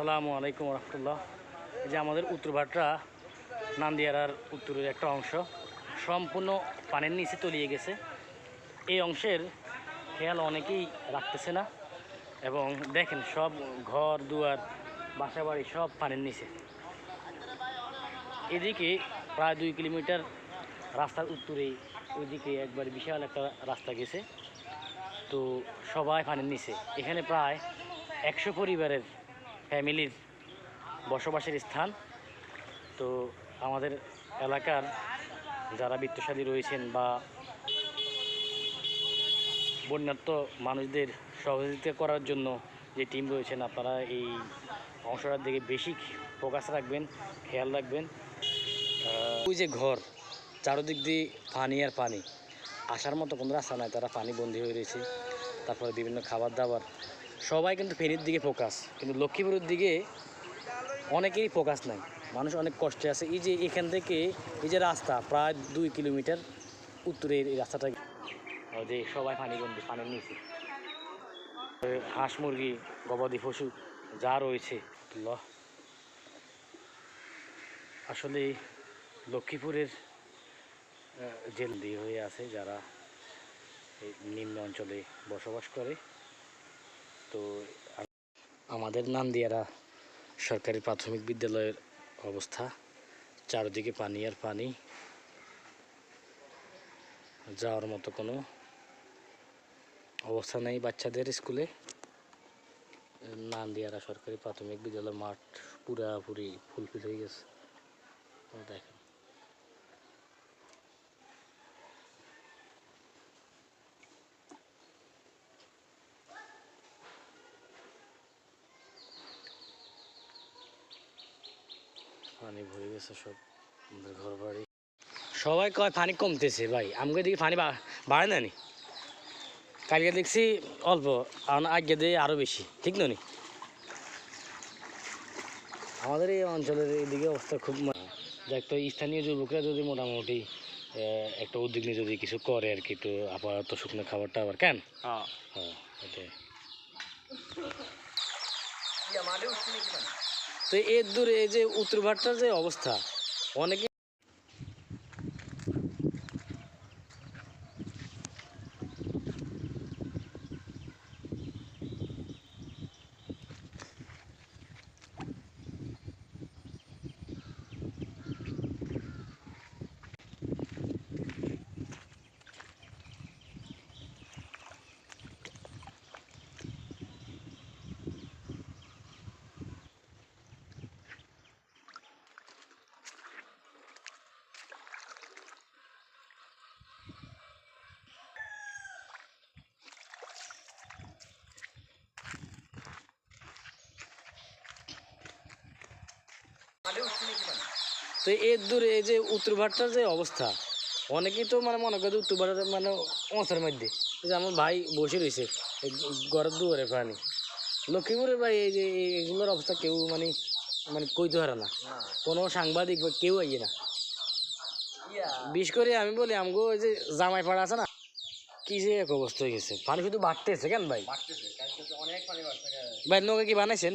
আসসালামু আলাইকুম রহমতুল্লাহ। এই যে আমাদের উত্তর ভাটরা নান্দিয়ারার উত্তরের একটা অংশ, সম্পূর্ণ পানির নিচে তলিয়ে গেছে। এই অংশের খেয়াল অনেকেই রাখতেছে না এবং দেখেন সব ঘর, দুয়ার বাসা বাড়ি সব পানির নিচে। এদিকে প্রায় দুই কিলোমিটার রাস্তার উত্তরে ওইদিকে একবার বিশাল একটা রাস্তা গেছে। তো সবাই পানির নিচে। এখানে প্রায় একশো পরিবারের ফ্যামিলির বসবাসের স্থান। তো আমাদের এলাকার যারা বিত্তশালী রয়েছেন বা বন্যাত্ম মানুষদের সহযোগিতা করার জন্য যে টিম রয়েছেন, আপনারা এই অংশটার দিকে বেশি ফোকাস রাখবেন, খেয়াল রাখবেন। ওই যে ঘর, চারদিক দিয়ে পানি আর পানি। আসার মতো কোনো রাস্তা নাই, তারা পানি বন্দি হয়ে রয়েছে। তারপরে বিভিন্ন খাবার দাবার সবাই কিন্তু ফেনীর দিকে ফোকাস কিন্তু লক্ষ্মীপুরের দিকে অনেকেই ফোকাস নাই। মানুষ অনেক কষ্টে আছে। এই যে এখান থেকে এই যে রাস্তা প্রায় দুই কিলোমিটার উত্তরে এই রাস্তাটা। যে সবাই পানি বন্দি পানির নিচে হাঁস মুরগি গবাদি পশু যা রয়েছে। ল। আসলে লক্ষ্মীপুরের জেল দিয়ে হয়ে আছে যারা এই নিম্ন অঞ্চলে বসবাস করে। তো আমাদের নান্দিয়ারা সরকারি প্রাথমিক বিদ্যালয়ের অবস্থা। চারদিকে পানি আর পানি। যাওয়ার মতো কোনো অবস্থা নেই বাচ্চাদের স্কুলে। নান্দিয়ারা সরকারি প্রাথমিক বিদ্যালয় মাঠ পুরাপুরি ফুলফিল হয়ে গেছে। দেখেন। পানি ভরে গেছে সব আমাদের ঘর বাড়ি সবাই কয় পানি কমতেছে ভাই আমাকে দেখি পানি বাড়ে না নি? কালকে দেখছি অল্প আর আগে দিয়ে আরও বেশি ঠিক না নি? আমাদের এই অঞ্চলের এইদিকে অবস্থা খুব দেখ তো স্থানীয় যুবকরা যদি মোটামুটি আহ, একটা উদ্যোগ নিয়ে যদি কিছু করে আর কি একটু আপাতত শুকনো খাবারটা আবার কেন? হ্যাঁ। এটাই তো এর দূরে এই যে উত্তর ভাটটার যে অবস্থা অনেকে তো এর দূরে এই যে উত্তর ভাটটার যে অবস্থা অনেকেই তো মানে মনে করে উত্তর ভাটার মানে অঁচার মধ্যে এই যে আমার ভাই বসে রয়েছে ঘরের দুয়ারে প্রাণী লক্ষ্মীপুরের ভাই এই যে এই- এগুলোর অবস্থা কেউ মানে মানে কইতে পারে না। কোনো সাংবাদিক বা কেউ আইয়ে না। বিশেষ করে আমি বলি আমগো ওই যে জামাই পাড়া আছে না কি যে এক অবস্থা হয়ে গেছে। পানি শুধু বাড়তেছে কেন ভাই? ভাই নৌকা কি বানাইছেন?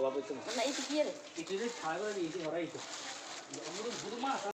와보겠습니다. 나 이렇게 기회를. 이제는 작은 이제 뭐라 이거. 아무런 부르마.